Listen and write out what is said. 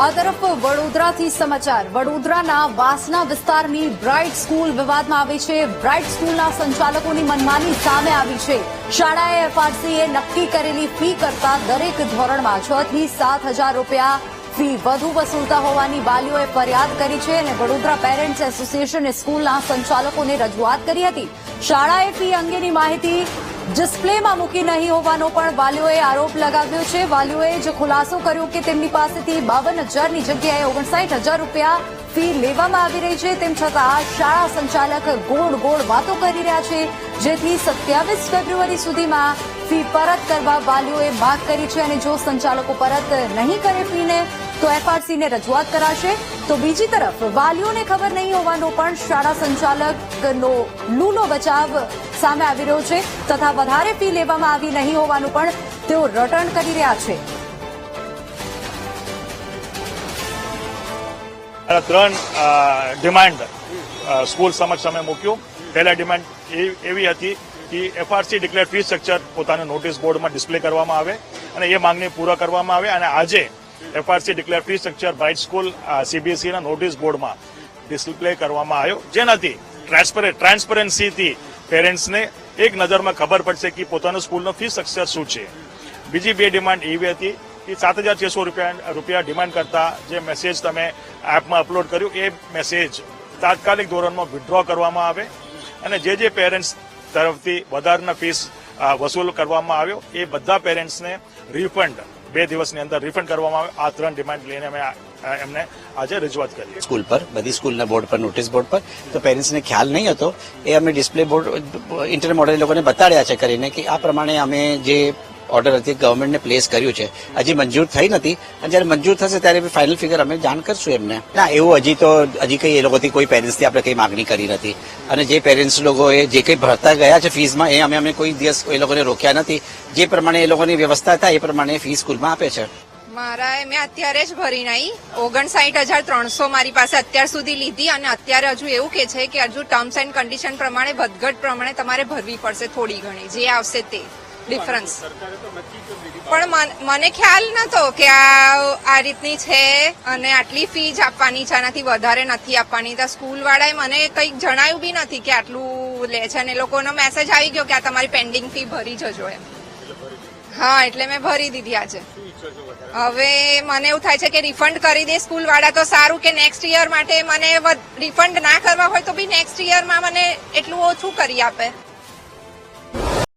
આ તરફ વડોદરાથી સમાચાર. વડોદરાના વાસના વિસ્તારની બ્રાઇટ સ્કૂલ વિવાદમાં આવી છે. બ્રાઇટ સ્કૂલના સંચાલકોની મનમાની સામે આવી છે. શાળાએ એફઆરસીએ નક્કી કરેલી ફી કરતા દરેક ધોરણમાં છ થી સાત હજાર રૂપિયા ફી વધુ વસૂલતા હોવાની વાલીઓએ ફરિયાદ કરી છે અને વડોદરા પેરેન્ટ્સ એસોસિએશને સ્કૂલના સંચાલકોને રજૂઆત કરી હતી. શાળાએ ફી અંગેની માહિતી ડિસ્પ્લેમાં મૂકી નહીં હોવાનો પણ વાલીઓએ આરોપ લગાવ્યો છે. વાલીઓએ જે ખુલાસો કર્યો કે તેમની પાસેથી બાવન હજારની જગ્યાએ ઓગણસાઠ હજાર રૂપિયા ફી લેવામાં આવી રહી છે. તેમ છતાં શાળા સંચાલક ગોળ ગોળ વાતો કરી રહ્યા છે. જેથી સત્યાવીસ ફેબ્રુઆરી સુધીમાં ફી પરત કરવા વાલીઓએ માંગ કરી છે અને જો સંચાલકો પરત નહીં કરે ફીને તો એફઆરસીને રજૂઆત કરાશે. તો બીજી તરફ વાલીઓને ખબર નહીં હોવાનો પણ શાળા સંચાલકનો લૂનો બચાવ સામે આવી રહ્યો છે તથા વધારે ફી લેવામાં આવી નહીં હોવાનું પણ તેઓ રટણ કરી રહ્યા છે. ત્રણ ડિમાન્ડ સ્કૂલ સમક્ષ અમે મૂક્યું. પહેલા ડિમાન્ડ એવી હતી કે એફઆરસી ડિક્લેર ફી સ્ટ્રક્ચર પોતાના નોટિસ બોર્ડમાં ડિસ્પ્લે કરવામાં આવે અને એ માંગણી પૂરા કરવામાં આવે અને આજે FRC declare fee structure Bright school સીબીએસઈના notice બોર્ડમાં ડિસ્પ્લે કરવામાં આવ્યો. જેનાથી ટ્રાન્સપરે ટ્રાન્સપરન્સીથી પેરેન્ટ્સને એક નજરમાં ખબર પડશે કે પોતાનું સ્કૂલનો ફી સ્ટ્રક્ચર શું છે. બીજી બે ડિમાન્ડ એવી હતી કે સાત હજાર છસો રૂપિયા રૂપિયા ડિમાન્ડ કરતા જે મેસેજ તમે એપમાં અપલોડ કર્યું, એ મેસેજ તાત્કાલિક ધોરણમાં વિડ્રો કરવામાં આવે અને જે જે પેરેન્ટ્સ તરફથી વધારાના ફીસ વસૂલ કરવામાં આવ્યો, એ બધા પેરેન્ટ્સને રિફંડ બે દિવસની અંદર રિફંડ કરવામાં આવે. આ ત્રણ ડિમાન્ડ લઈને અમે એમને આજે રજૂઆત કરી સ્કૂલ પર, બધી સ્કૂલના બોર્ડ પર નોટિસ બોર્ડ પર. તો પેરેન્ટ્સને ખ્યાલ નહીં હતો. એ અમે ડિસ્પ્લે બોર્ડ ઇન્ટર મોડલ લોકોને બતાડ્યા છે કરીને કે આ પ્રમાણે અમે જે ઓર્ડર હતી ગવર્મેન્ટને પ્લેસ કર્યું છે. હજી મંજૂર થઈ નથી. અને જ્યારે મંજૂર થશે ત્યારે ફાઇનલ ફિગર અમે જાણ કરશું એમને. ના, એવું હજી તો, હજી કંઈ એ લોકોથી કોઈ પેરેન્ટ્સથી આપણે કંઈ માગણી કરી નથી. અને જે પેરેન્ટ્સ લોકોએ જે કંઈ ભરતા ગયા છે ફીસમાં એ અમે અમે કોઈ દિવસ એ લોકોને રોક્યા નથી. જે પ્રમાણે એ લોકોની વ્યવસ્થા થાય, એ પ્રમાણે ફી સ્કૂલમાં આપે છે. મારા મેં અત્યારે જ ભરી નાઈ ઓગણસાઠ હજાર ત્રણસો મારી પાસે અત્યાર સુધી લીધી અને અત્યારે હજુ એવું કે છે કે હજુ ટર્મ્સ એન્ડ કન્ડિશન પ્રમાણે, વધઘટ પ્રમાણે તમારે ભરવી પડશે થોડી ઘણી. જે આવશે તે ડિફરન્સ પણ મન- ખ્યાલ નતો કે આ આ રીતની છે અને આટલી ફી જ આપવાની છે, આનાથી વધારે નથી આપવાની. તો સ્કૂલ વાળાએ મને કંઈક જણાયું બી નથી કે આટલું લે છે અને લોકોનો મેસેજ આવી ગયો કે આ તમારી પેન્ડિંગ ફી ભરી જજો એમ. હા, એટલે મેં ભરી દીધી આજે. હવે મને એવું થાય છે કે રિફંડ કરી દે સ્કૂલ વાળા તો સારું કે નેક્સ્ટ યર માટે મને રિફંડ ના કરવા હોય તો બી નેક્સ્ટ યરમાં મને એટલું ઓછું કરી આપે.